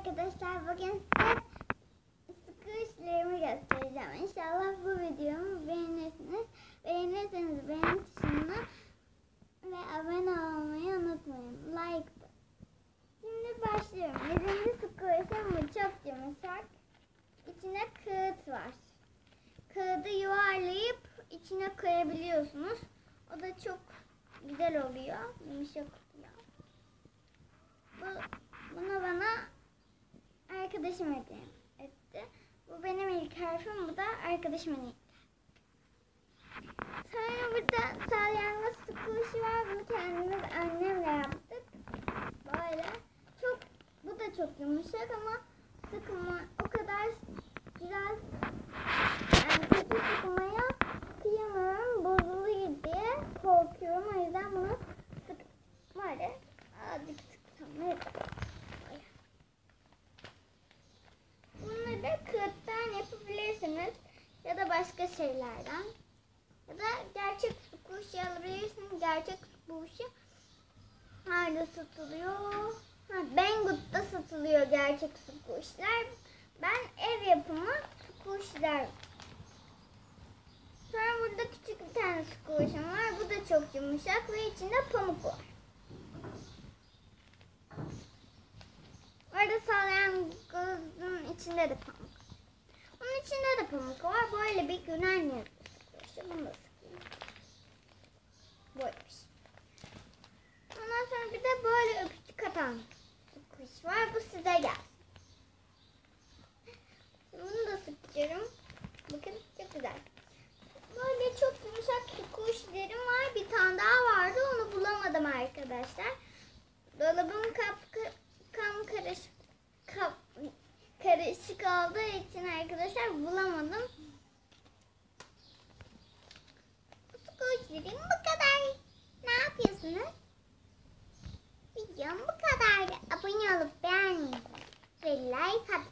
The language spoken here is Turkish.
arkadaşlar bugün size sıkı işlerimi göstereceğim. İnşallah bu videomu beğenirsiniz. Beğenirseniz beğen tuşuna ve abone olmayı unutmayın. Like. Şimdi başlıyorum. Birinci sıkı işim bu çok yumuşak. İçine kağıt var. Kağıdı yuvarlayıp içine koyabiliyorsunuz. O da çok güzel oluyor. Yumuşak oluyor. Bu, bunu bana arkadaşım etti. Bu benim ilk harfim, bu da arkadaşımın ilk. Sonra burada salyangoz sıkılışı var. Bunu kendimiz annemle yaptık. Böyle. Çok, bu da çok yumuşak ama sıkma o kadar güzel yani kötü sıkmaya kıyamıyorum. Bozulur diye korkuyorum. O yüzden bunu sık böyle azıcık sıksam yeter. Böyle. Bunları da kağıttan yapabilirsiniz. Ya da başka şeylerden. Ya da gerçek kuşu alabilirsiniz. Gerçek kuşu nerede satılıyor? Ha, Banggood'da satılıyor gerçek kuşlar. Ben ev yapımı kuşlar. Sonra burada küçük bir tane kuşum var. Bu da çok yumuşak ve içinde pamuk var. Orada salyangozun içinde de pamuk. İçinde de pamuk var. Böyle bir gülen yapıyor. İşte bunu da sıkayım. Böyle bir şey. Ondan sonra bir de böyle öpücük atan su kuş var. Bu size gelsin. Bunu da sıkıyorum. küçük olduğu için arkadaşlar bulamadım. Kutucuğum bu kadar. Ne yapıyorsunuz? Videom bu kadar. Abone olup beğenmeyi ve like atmayı